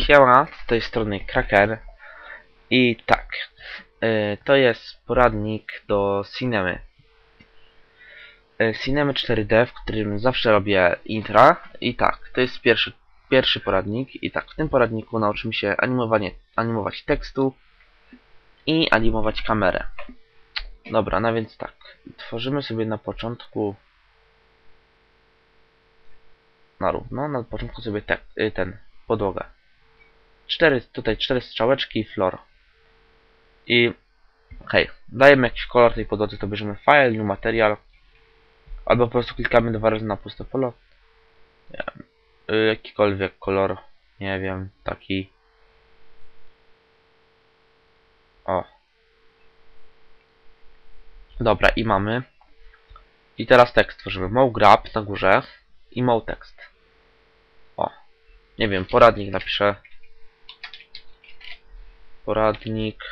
Siema, z tej strony Kraken i tak, y, to jest poradnik do Cinemy. Y, Cinemy 4D, w którym zawsze robię intra i tak, to jest pierwszy, pierwszy poradnik i tak, w tym poradniku nauczymy się animowanie, animować tekstu i animować kamerę. Dobra, no więc tak, tworzymy sobie na początku na równo, na początku sobie te, y, ten, podłogę. Cztery, tutaj cztery strzałeczki i flor. I okej, dajemy jakiś kolor tej podłodze, to bierzemy file, new material, albo po prostu klikamy dwa razy na puste pole. Y, jakikolwiek kolor, nie wiem, taki. O. Dobra, i mamy. I teraz tekst tworzymy. Mow grab na górze i mow tekst. O. Nie wiem, poradnik napiszę. Poradnik.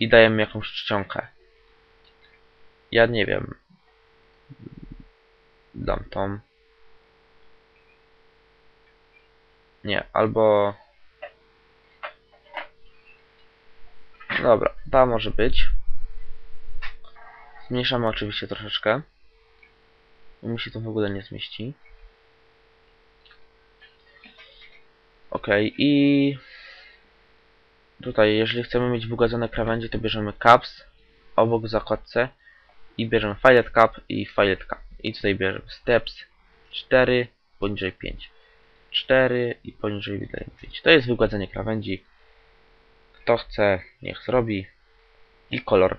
I dajemy jakąś czcionkę. Ja nie wiem. Dam tą. Nie, albo... Dobra, ta może być. Zmniejszamy oczywiście troszeczkę. Mi się to w ogóle nie zmieści. Ok, i tutaj, jeżeli chcemy mieć wygładzone krawędzie, to bierzemy caps obok w zakładce i bierzemy filet cap i filet cap. I tutaj bierzemy steps 4 poniżej 5. 4 i poniżej 5. To jest wygładzenie krawędzi. Kto chce, niech zrobi. I kolor.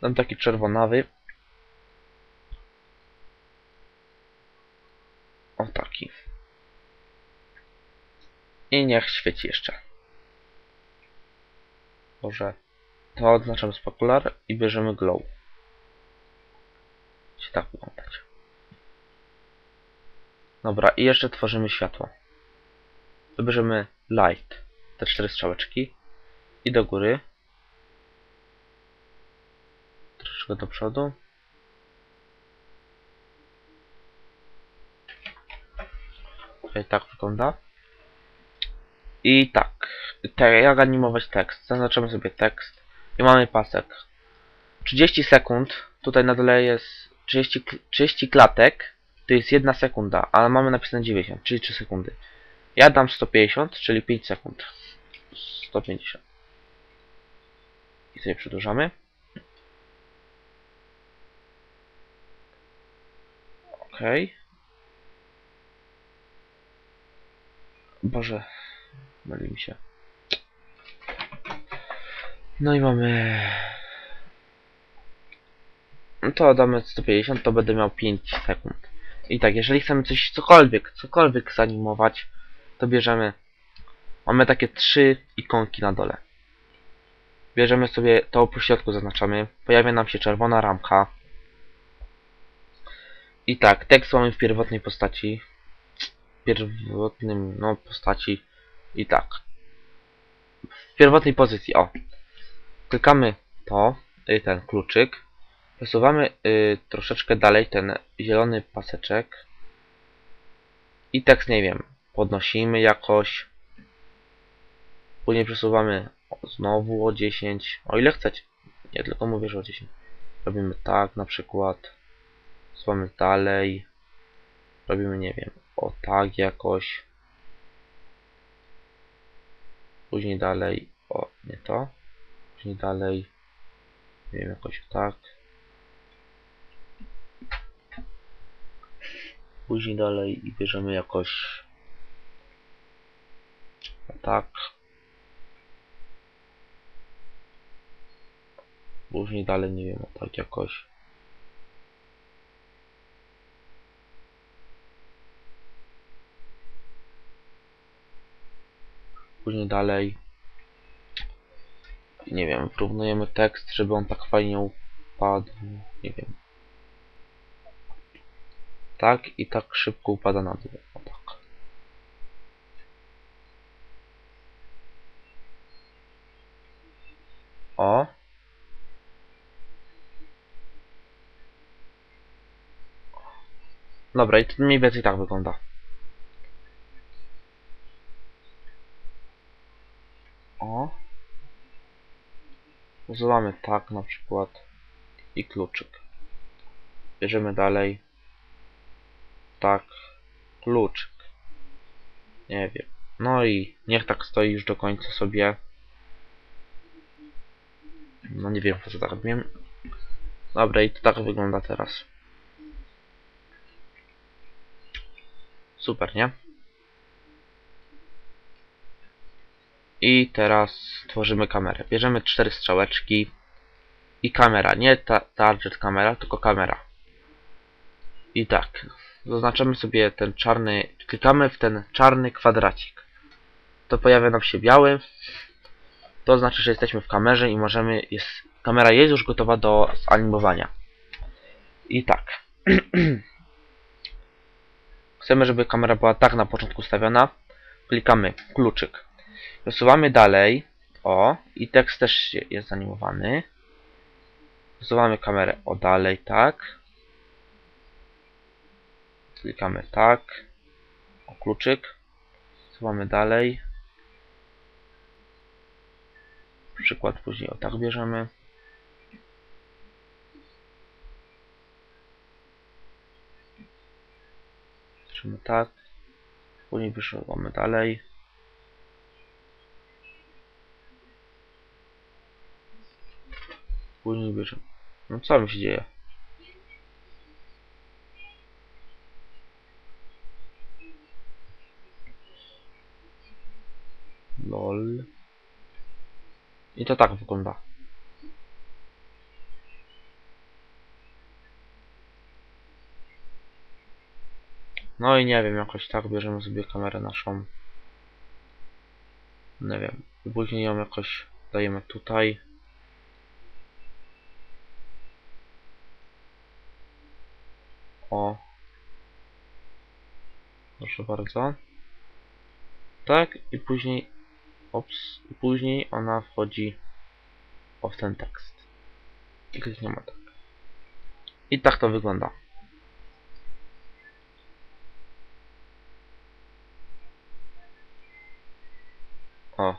Dam taki czerwonawy. O taki. I niech świeci jeszcze. Może to odznaczam specular i bierzemy glow. Się tak wyglądać. Dobra, i jeszcze tworzymy światło. To bierzemy light, te cztery strzałeczki i do góry. Troszeczkę do przodu. Okej, tak wygląda. I tak, te, jak animować tekst? Zaznaczamy sobie tekst i mamy pasek. 30 sekund, tutaj na dole jest 30, kl- 30 klatek, to jest 1 sekunda, ale mamy napisane 90, czyli 3 sekundy. Ja dam 150, czyli 5 sekund. 150. I sobie przedłużamy. Okej. Boże, myli mi się. No i mamy... No to damy 150, to będę miał 5 sekund. I tak, jeżeli chcemy coś, cokolwiek, cokolwiek zanimować, to bierzemy... Mamy takie trzy ikonki na dole. Bierzemy sobie to po środku zaznaczamy. Pojawia nam się czerwona ramka. I tak, tekst mamy w pierwotnej postaci. Pierwotnym, no, postaci. I tak. W pierwotnej pozycji, o. Klikamy to, ten kluczyk. Przesuwamy y, troszeczkę dalej ten zielony paseczek. I tekst, nie wiem, podnosimy jakoś. Później przesuwamy znowu o 10. O ile chcecie. Nie tylko mówię, że o 10. Robimy tak na przykład. Przesuwamy dalej. Robimy, nie wiem, o tak jakoś. Później dalej, o nie to. Później dalej, nie wiem, jakoś tak. Później dalej i bierzemy jakoś tak. Później dalej, nie wiem, tak jakoś. Później dalej. Nie wiem, porównujemy tekst, żeby on tak fajnie upadł. Nie wiem. Tak i tak szybko upada na dół. O tak. O. Dobra, i to mniej więcej tak wygląda. O. Używamy tak na przykład i kluczyk. Bierzemy dalej. Tak. Kluczyk. Nie wiem. No i niech tak stoi już do końca sobie. No nie wiem po co tak robiłem. Dobra i to tak wygląda teraz. Super, nie? I teraz tworzymy kamerę. Bierzemy cztery strzałeczki i kamera. Nie ta target kamera, tylko kamera. I tak. Zaznaczamy sobie ten czarny, klikamy w ten czarny kwadracik. To pojawia nam się biały. To znaczy, że jesteśmy w kamerze i możemy, jest, kamera jest już gotowa do zanimowania. I tak. Chcemy, żeby kamera była tak na początku ustawiona. Klikamy kluczyk. Przesuwamy dalej. O, i tekst też jest zanimowany. Przesuwamy kamerę o dalej, tak. Klikamy tak. O kluczyk. Przesuwamy dalej. Przykład później o tak bierzemy. Bierzemy tak. Później wyszłamy dalej. Później bierzemy. No co mi się dzieje? LOL. I to tak wygląda. No i nie wiem, jakoś tak bierzemy sobie kamerę naszą. Nie wiem. Później ją jakoś dajemy tutaj. O. Proszę bardzo. Tak i później ops, i później ona wchodzi o ten tekst. I klikniemy tak. I tak to wygląda. O,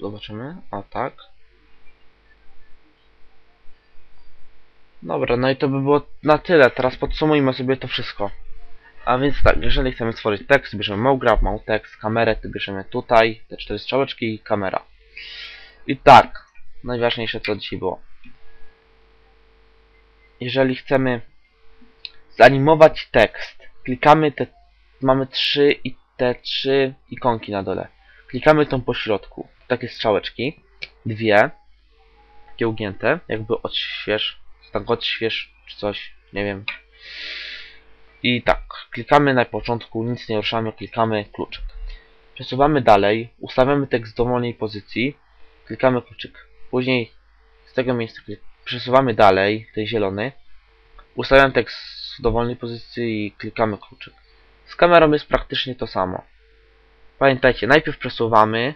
zobaczymy. A tak. Dobra, no i to by było na tyle. Teraz podsumujmy sobie to wszystko. A więc tak, jeżeli chcemy stworzyć tekst, bierzemy małgraph, mał tekst, kamerę, to bierzemy tutaj, te cztery strzałeczki i kamera. I tak, najważniejsze co dzisiaj było. Jeżeli chcemy zanimować tekst, klikamy te, mamy trzy i te trzy ikonki na dole. Klikamy tą po środku, takie strzałeczki, dwie, takie ugięte, jakby odśwież, tak odśwież czy coś, nie wiem. I tak, klikamy na początku, nic nie ruszamy, klikamy kluczyk. Przesuwamy dalej, ustawiamy tekst w dowolnej pozycji, klikamy kluczyk. Później z tego miejsca przesuwamy dalej, ten zielony, ustawiam tekst w dowolnej pozycji i klikamy kluczyk. Z kamerą jest praktycznie to samo. Pamiętajcie, najpierw przesuwamy,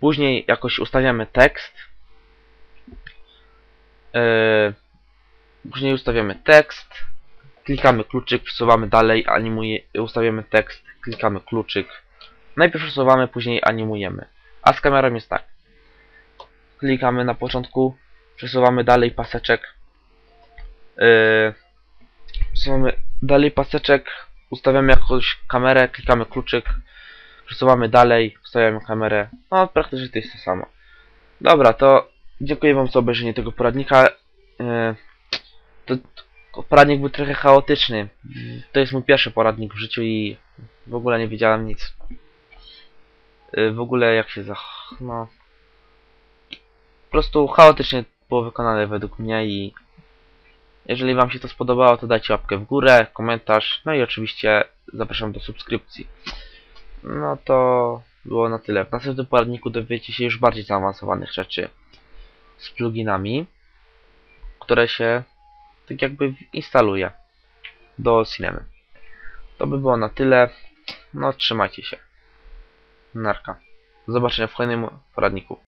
później jakoś ustawiamy tekst, później ustawiamy tekst, klikamy kluczyk, przesuwamy dalej, animuje, ustawiamy tekst, klikamy kluczyk. Najpierw przesuwamy, później animujemy. A z kamerą jest tak. Klikamy na początku, przesuwamy dalej paseczek. Yy, przesuwamy dalej paseczek, ustawiamy jakąś kamerę, klikamy kluczyk, przesuwamy dalej, ustawiamy kamerę. No, praktycznie to jest to samo. Dobra, to dziękuję Wam za obejrzenie tego poradnika. Yy, to, poradnik był trochę chaotyczny. To jest mój pierwszy poradnik w życiu i w ogóle nie wiedziałem nic. Y, W ogóle jak się zach... no... Po prostu chaotycznie było wykonane według mnie i... Jeżeli wam się to spodobało, to dajcie łapkę w górę, komentarz, no i oczywiście zapraszam do subskrypcji. No to było na tyle. W następnym poradniku dowiecie się już bardziej zaawansowanych rzeczy z pluginami, które się tak jakby instaluje do Cinemy. To by było na tyle. No trzymajcie się. Narka. Do zobaczenia w kolejnym poradniku.